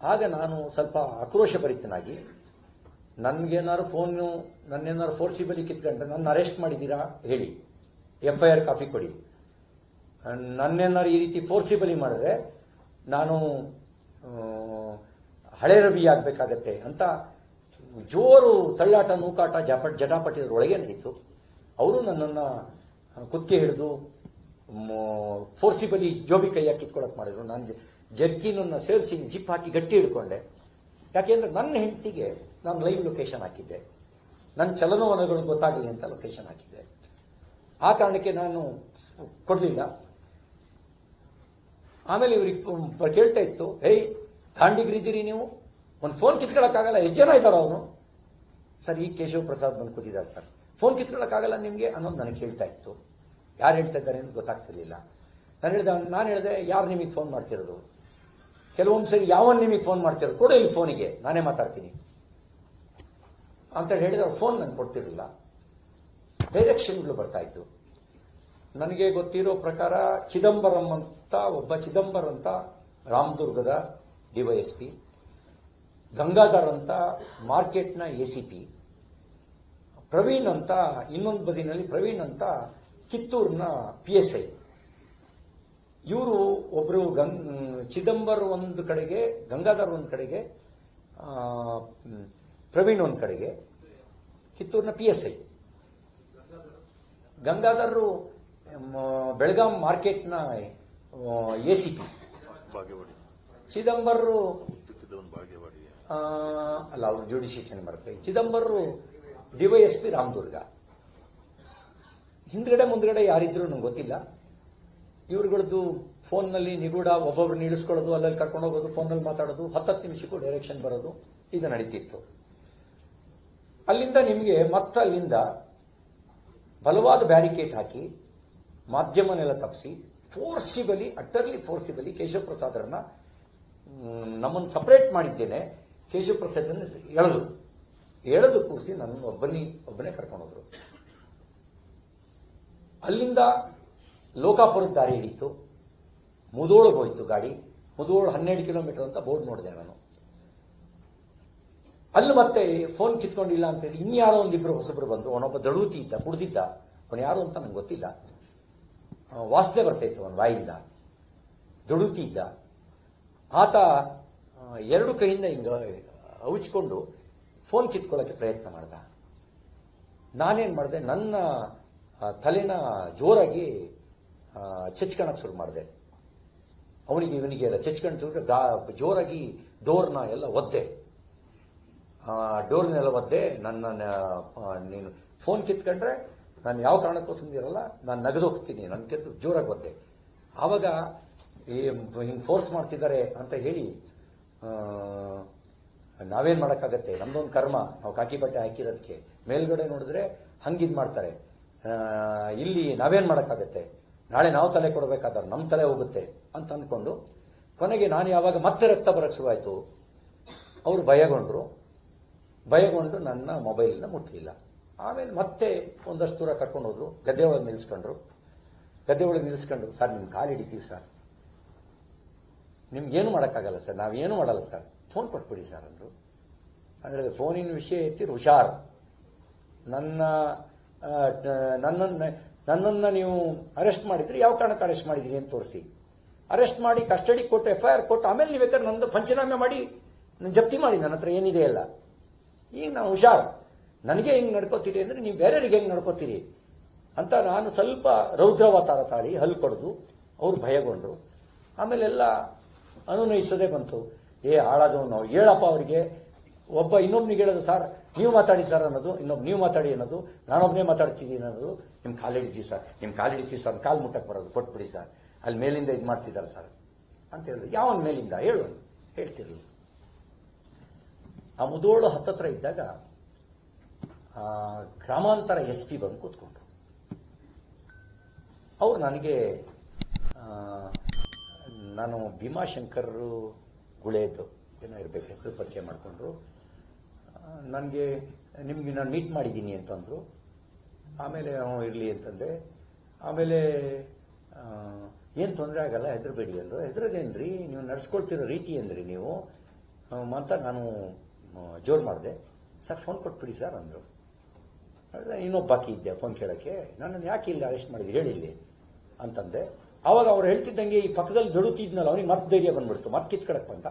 ಆಗ ನಾನು ಸ್ವಲ್ಪ ಆಕ್ರೋಶಭರಿತನಾಗಿ ನನಗೇನಾದ್ರು ಫೋನು ನನ್ನೇನಾದ್ರು ಫೋರ್ಸಿಬಲಿ ಕಿತ್ಕೊಂಡ್ರೆ ನನ್ನ ಅರೆಸ್ಟ್ ಮಾಡಿದ್ದೀರಾ ಹೇಳಿ. ಎಫ್ ಐ ಆರ್ ಕಾಪಿ ಕೊಡಿ. ನನ್ನೇನಾದ್ರು ಈ ರೀತಿ ಫೋರ್ಸಿಬಲಿ ಮಾಡಿದ್ರೆ ನಾನು ಹಳೆ ರವಿ ಆಗಬೇಕಾಗತ್ತೆ ಅಂತ ಜೋರು ತಳ್ಳಾಟ, ನೂಕಾಟ, ಜಪ ಜಟಾಪಟಿಯೊಳಗೆ ನಡೀತು. ಅವರು ನನ್ನನ್ನು ಕುತ್ತಿಗೆ ಹಿಡಿದು ಫೋರ್ಸಿಬಲಿ ಜೋಬಿ ಕೈಯಾಗಿ ಕಿತ್ಕೊಳಕ್ ಮಾಡಿದ್ರು. ನಾನು ಜರ್ಕಿನನ್ನು ಸೇರಿಸಿ ಜಿಪ್ ಹಾಕಿ ಗಟ್ಟಿ ಹಿಡ್ಕೊಂಡೆ. ಯಾಕೆಂದ್ರೆ ನನ್ನ ಹೆಂಡತಿಗೆ ನಾನು ಲೈವ್ ಲೊಕೇಶನ್ ಹಾಕಿದ್ದೆ. ನನ್ನ ಚಲನವಲನಗಳು ಗೊತ್ತಾಗಲಿ ಅಂತ ಲೊಕೇಶನ್ ಹಾಕಿದ್ದೆ. ಆ ಕಾರಣಕ್ಕೆ ನಾನು ಕೊಡಲಿಲ್ಲ. ಆಮೇಲೆ ಇವ್ರಿಗೆ ಕೇಳ್ತಾ ಇತ್ತು ಹೇಯ್ ದಾಂಡಿಗ್ರಿದ್ದೀರಿ ನೀವು? ಒಂದು ಫೋನ್ ಕಿತ್ಕೊಳ್ಳೋಕ್ಕಾಗಲ್ಲ ಎಷ್ಟು ಜನ ಇದ್ದಾರೆ ಅವನು? ಸರ್, ಈ ಕೇಶವ ಪ್ರಸಾದ್ ಬಂದು ಕೂತಿದ್ದಾರೆ ಸರ್. ಫೋನ್ ಕಿತ್ಕೊಳ್ಳೋಕ್ಕಾಗಲ್ಲ ನಿಮಗೆ ಅನ್ನೋದು ನನಗೆ ಹೇಳ್ತಾ ಇತ್ತು. ಯಾರು ಹೇಳ್ತಾ ಇದ್ದಾರೆ ಅಂತ ಗೊತ್ತಾಗ್ತಿರ್ಲಿಲ್ಲ. ನಾನು ಹೇಳಿದೆ ನಾನು ಹೇಳಿದೆ, ಯಾರು ನಿಮಗೆ ಫೋನ್ ಮಾಡ್ತಿರೋದು? ಕೆಲವೊಂದು ಸರಿ ಯಾವನ್ ನಿಮಗೆ ಫೋನ್ ಮಾಡ್ತೀರ ಕೊಡು ಇಲ್ಲಿ ಫೋನಿಗೆ ನಾನೇ ಮಾತಾಡ್ತೀನಿ. ಅಂತ ಹೇಳಿದ್ರೆ ಫೋನ್ ನಂಗೆ ಕೊಡ್ತಿರಲಿಲ್ಲ. ಡೈರೆಕ್ಷನ್ಗಳು ಬರ್ತಾ ಇತ್ತು. ನನಗೆ ಗೊತ್ತಿರೋ ಪ್ರಕಾರ ಚಿದಂಬರಂ ಅಂತ ಒಬ್ಬ ಚಿದಂಬರ್ ಅಂತ ರಾಮದುರ್ಗದ ಡಿವೈಎಸ್ಪಿ ಗಂಗಾಧರ್ ಅಂತ ಮಾರ್ಕೆಟ್ನ ಎ ಸಿ ಪಿ, ಪ್ರವೀಣ್ ಅಂತ ಇನ್ನೊಂದು ಬದಿನಲ್ಲಿ ಪ್ರವೀಣ್ ಅಂತ ಕಿತ್ತೂರಿನ ಪಿ ಎಸ್ ಐ. ಇವರು ಒಬ್ರು ಗಂಗ್ ಚಿದಂಬರ್ ಒಂದು ಕಡೆಗೆ ಗಂಗಾಧರ್ ಒಂದು ಕಡೆಗೆ ಪ್ರವೀಣ್ ಒಂದು ಕಡೆಗೆ ಕಿತ್ತೂರಿನ P S I Gangadhar Belgaum ಮಾರ್ಕೆಟ್ನ A C P. Chidambar ಅಲ್ಲ ಅವ್ರ ಜುಡಿಷಿಯಲ್ ಬರುತ್ತೆ ಚಿದಂಬರ್ ಡಿವೈಎಸ್ಪಿ ರಾಮದುರ್ಗ. ಹಿಂದ್ಗಡೆ ಮುಂದ್ಗಡೆ ಯಾರಿದ್ರು ನಂಗೆ ಗೊತ್ತಿಲ್ಲ. ಇವ್ರುಗಳದ್ದು ಫೋನ್ನಲ್ಲಿ ನಿಗೂಢ ಒಬ್ಬೊಬ್ರು ನಿಲ್ಲಿಸ್ಕೊಳ್ಳೋದು, ಅಲ್ಲಲ್ಲಿ ಕರ್ಕೊಂಡು ಹೋಗೋದು ಫೋನಲ್ಲಿ ಮಾತಾಡೋದು, ಹತ್ತತ್ತು ನಿಮಿಷಕ್ಕೂ ಡೈರೆಕ್ಷನ್ ಬರೋದು, ಇದು ನಡೀತಿತ್ತು. ಅಲ್ಲಿಂದ ನಿಮಗೆ ಮತ್ತೆ ಅಲ್ಲಿಂದ ಬಲವಾದ ಬ್ಯಾರಿಕೇಡ್ ಹಾಕಿ ಮಾಧ್ಯಮನೆಲ್ಲ ತಪ್ಪಿಸಿ, ಫೋರ್ಸಿಬಲಿ, ಅಟರ್ಲಿ ಫೋರ್ಸಿಬಲಿ ಕೇಶವ ಪ್ರಸಾದರನ್ನ ನಮ್ಮನ್ನು ಸಪರೇಟ್ ಮಾಡಿದ್ದೇನೆ ಕೇಶವ ಪ್ರಸಾದನ್ನ ಎಳೆದು. ಎಳೆದು ಕೂರಿಸಿ ನನ್ನ ಒಬ್ಬನೇ ಒಬ್ಬನೇ ಕರ್ಕೊಂಡು ಹೋದ್ರು ಅಲ್ಲಿಂದ ಲೋಕಾಪುರದ ದಾರಿ ಹಿಡಿತು ಮುದೋಳು ಹೋಯ್ತು ಗಾಡಿ. ಮುದೋಳು ಹನ್ನೆರಡು ಕಿಲೋಮೀಟರ್ ಅಂತ ಬೋರ್ಡ್ ನೋಡಿದೆ ನಾನು. ಅಲ್ಲಿ ಮತ್ತೆ ಫೋನ್ ಕಿತ್ಕೊಂಡಿಲ್ಲ ಅಂತ ಹೇಳಿ ಇನ್ಯಾರೋ ಒಂದಿಬ್ರು ಹೊಸಬ್ರು ಬಂದ್ರು. ಅವನೊಬ್ಬ ದಡೂತಿ ಇದ್ದ, ಕುಡ್ದಿದ್ದ. ಅವನು ಯಾರು ಅಂತ ನಂಗೆ ಗೊತ್ತಿಲ್ಲ. ವಾಸನೆ ಬರ್ತಾ ಇತ್ತು ಅವನ ಬಾಯಿಂದ ದಡೂತಿ ಇದ್ದ. ಆತ ಎರಡು ಕೈಯಿಂದ ಹಿಂಗ ಅವಿಚ್ಕೊಂಡು ಫೋನ್ ಕಿತ್ಕೊಳ್ಳೋಕ್ಕೆ ಪ್ರಯತ್ನ ಮಾಡ್ದ. ನಾನೇನು ಮಾಡಿದೆ, ನನ್ನ ತಲೆನ ಜೋರಾಗಿ ಚೆಚ್ಕೊಳಕ್ ಶುರು ಮಾಡಿದೆ. ಅವನಿಗೆ ಇವನಿಗೆ ಎಲ್ಲ ಚಚ್ಕೊಂಡು ಜೋರಾಗಿ ಡೋರ್ನ ಎಲ್ಲ ಒದ್ದೆ. ಡೋರ್ನೆಲ್ಲ ಒದ್ದೆ. ನನ್ನ ನೀನು ಫೋನ್ ಕಿತ್ಕೊಂಡ್ರೆ ನಾನು ಯಾವ ಕಾರಣಕ್ಕೂ ಸುಮ್ಮನಿರಲ್ಲ ನಾನು ನಗದೋಗ್ತೀನಿ ನನ್ನ ಕೆತ್ತು ಜೋರಾಗಿ ಒದ್ದೆ. ಆವಾಗ ಹಿಂಗೆ ಫೋರ್ಸ್ ಮಾಡ್ತಿದ್ದಾರೆ ಅಂತ ಹೇಳಿ ನಾವೇನ್ ಮಾಡೋಕ್ಕಾಗತ್ತೆ? ನಮ್ದೊಂದು ಕರ್ಮ. ನಾವು ಕಾಕಿ ಬಟ್ಟೆ ಹಾಕಿರೋದಕ್ಕೆ ಮೇಲ್ಗಡೆ ನೋಡಿದ್ರೆ ಹಂಗಿದ್ ಮಾಡ್ತಾರೆ. ಇಲ್ಲಿ ನಾವೇನ್ ಮಾಡೋಕ್ಕಾಗತ್ತೆ? ನಾಳೆ ನಾವು ತಲೆ ಕೊಡಬೇಕಾದ್ರೆ ನಮ್ಮ ತಲೆ ಹೋಗುತ್ತೆ ಅಂತ ಅಂದ್ಕೊಂಡು ಕೊನೆಗೆ ನಾನು ಯಾವಾಗ ಮತ್ತೆ ರಕ್ತ ಬರಕ್ಕೆ ಶುರುವಾಯಿತು, ಅವರು ಭಯಗೊಂಡ್ರು. ಭಯಗೊಂಡು ನನ್ನ ಮೊಬೈಲನ್ನ ಮುಟ್ಟಲಿಲ್ಲ ಆಮೇಲೆ ಮತ್ತೆ ಒಂದಷ್ಟು ದೂರ ಕರ್ಕೊಂಡು ಹೋದ್ರು. ಗದ್ದೆ ಒಳಗೆ ನಿಲ್ಲಿಸ್ಕೊಂಡ್ರು ಗದ್ದೆ ಒಳಗೆ ನಿಲ್ಲಿಸ್ಕೊಂಡು ಸರ್ ನಿಮ್ಮ ಕಾಲು ಹಿಡಿತೀವಿ ಸರ್. ನಿಮ್ಗೇನು ಮಾಡೋಕ್ಕಾಗಲ್ಲ ಸರ್. ನಾವೇನು ಮಾಡಲ್ಲ ಸರ್. ಫೋನ್ ಕೊಟ್ಬಿಡಿ ಸರ್, ಅಂದರು. ಅಂದರೆ ಫೋನಿನ ವಿಷಯ ಎತ್ತಿರು ಹುಷಾರ್. ನನ್ನ ನನ್ನನ್ನು ಟ- ನನ್ನನ್ನ ನೀವು ಅರೆಸ್ಟ್ ಮಾಡಿದ್ರಿ ಯಾವ ಕಾರಣಕ್ಕೆ ಅರೆಸ್ಟ್ ಮಾಡಿದ್ರಿ ಅಂತ ತೋರಿಸಿ. ಅರೆಸ್ಟ್ ಮಾಡಿ ಕಸ್ಟಡಿ ಕೊಟ್ಟು ಎಫ್ ಐ ಆರ್ ಕೊಟ್ಟು ಆಮೇಲೆ ನೀವು ಬೇಕಾದ್ರೆ ನಂದು ಪಂಚನಾಮೆ ಮಾಡಿ ನನ್ನ ಜಪ್ತಿ ಮಾಡಿ, ನನ್ನ ಹತ್ರ ಏನಿದೆ ಅಲ್ಲ ಈಗ ನಾನು ಹುಷಾರು. ನನಗೆ ಹೆಂಗೆ ನಡ್ಕೋತೀರಿ ಅಂದ್ರೆ ನೀವು ಬೇರೆಯವ್ರಿಗೆ ಹೆಂಗೆ ನಡ್ಕೋತೀರಿ? ಅಂತ ನಾನು ಸ್ವಲ್ಪ ರೌದ್ರವತಾರ ತಾಳಿ ಹಲ್ಲು ಕೊಡ್ದು ಅವ್ರು ಭಯಗೊಂಡ್ರು. ಆಮೇಲೆಲ್ಲ ಅನುನಯಿಸೋದೇ ಬಂತು. ಏ ಹಾಳಾದವ್ ನಾವು. ಹೇಳಪ್ಪ ಅವರಿಗೆ ಒಬ್ಬ ಇನ್ನೊಬ್ನಿಗೆ ಹೇಳೋದು, ಸರ್, ನೀವು ಮಾತಾಡಿ ಸರ್ ಅನ್ನೋದು, ಇನ್ನೊಬ್ಬ, ನೀವು ಮಾತಾಡಿ ಅನ್ನೋದು ನಾನೊಬ್ಬನೇ ಮಾತಾಡ್ತಿದ್ದೀನಿ ಅನ್ನೋದು ನಿಮ್ಮ ಕಾಲು ಹಿಡಿತೀವಿ ಸರ್. ನಿಮ್ಮ ಕಾಲು ಹಿಡಿತೀವಿ ಸರ್, ಕಾಲು ಮುಟ್ಟಕ್ಕೆ ಬರೋದು, ಕೊಟ್ಬಿಡಿ ಸರ್. ಅಲ್ಲಿ ಮೇಲಿಂದ ಇದು ಮಾಡ್ತಿದ್ದಾರೆ ಸರ್. ಅಂತ ಹೇಳಿದ್ರು. ಯಾವನ್ ಮೇಲಿಂದ? ಹೇಳು ಹೇಳ್ತಿರಲಿಲ್ಲ. ಆ ಮುದೋಳು ಹತ್ತತ್ರ ಇದ್ದಾಗ ಗ್ರಾಮಾಂತರ ಎಸ್ ಪಿ ಬಂದು ಕೂತ್ಕೊಂಡ್ರು. ಅವ್ರು ನನಗೆ ನಾನು ಭೀಮಾಶಂಕರ್ ಗುಳೇದು, ಏನೋ ಇರಬೇಕು, ಹೆಸರು ಪರಿಚಯ ಮಾಡಿಕೊಂಡ್ರು. ನನಗೆ, ನಿಮಗೆ ನಾನು ಮೀಟ್ ಮಾಡಿದ್ದೀನಿ ಅಂತಂದರು. ಆಮೇಲೆ ಅವನು ಇರಲಿ ಅಂತಂದೆ. ಆಮೇಲೆ ಏನು ತೊಂದರೆ ಆಗಲ್ಲ, ಹೆದರಬೇಡಿ ಅಂದರು. ಹೆದರದೇನ್ರಿ, ನೀವು ನಡ್ಸ್ಕೊಳ್ತಿರೋ ರೀತಿ ಅಂದ್ರಿ ನೀವು. ಅಂತ ನಾನು ಜೋರು ಮಾಡಿದೆ. ಸರ್ ಫೋನ್ ಕೊಟ್ಬಿಡಿ ಸರ್ ಅಂದರು. ಇನ್ನೊಬ್ಬ ಬಾಕಿ ಇದ್ದೆ ಫೋನ್ ಕೇಳೋಕ್ಕೆ. ನನ್ನನ್ನು ಯಾಕೆ ಇಲ್ಲಿ ಅರೆಸ್ಟ್ ಮಾಡಿದ್ರು, ಹೇಳಿ ಇಲ್ಲಿ ಅಂತಂದೆ. ಆವಾಗ ಅವ್ರು ಹೇಳ್ತಿದ್ದಂಗೆ ಈ ಪಕ್ಕದಲ್ಲಿ ದೊಡುತ್ತಿದ್ನಲ್ಲ ಅವನಿಗೆ ಮತ್ತೆ ಧೈರ್ಯ ಬಂದ್ಬಿಡ್ತು. ಮತ್ತೆ ಕಿತ್ಕೊಳಕ್ಕೆ ಬಂದ.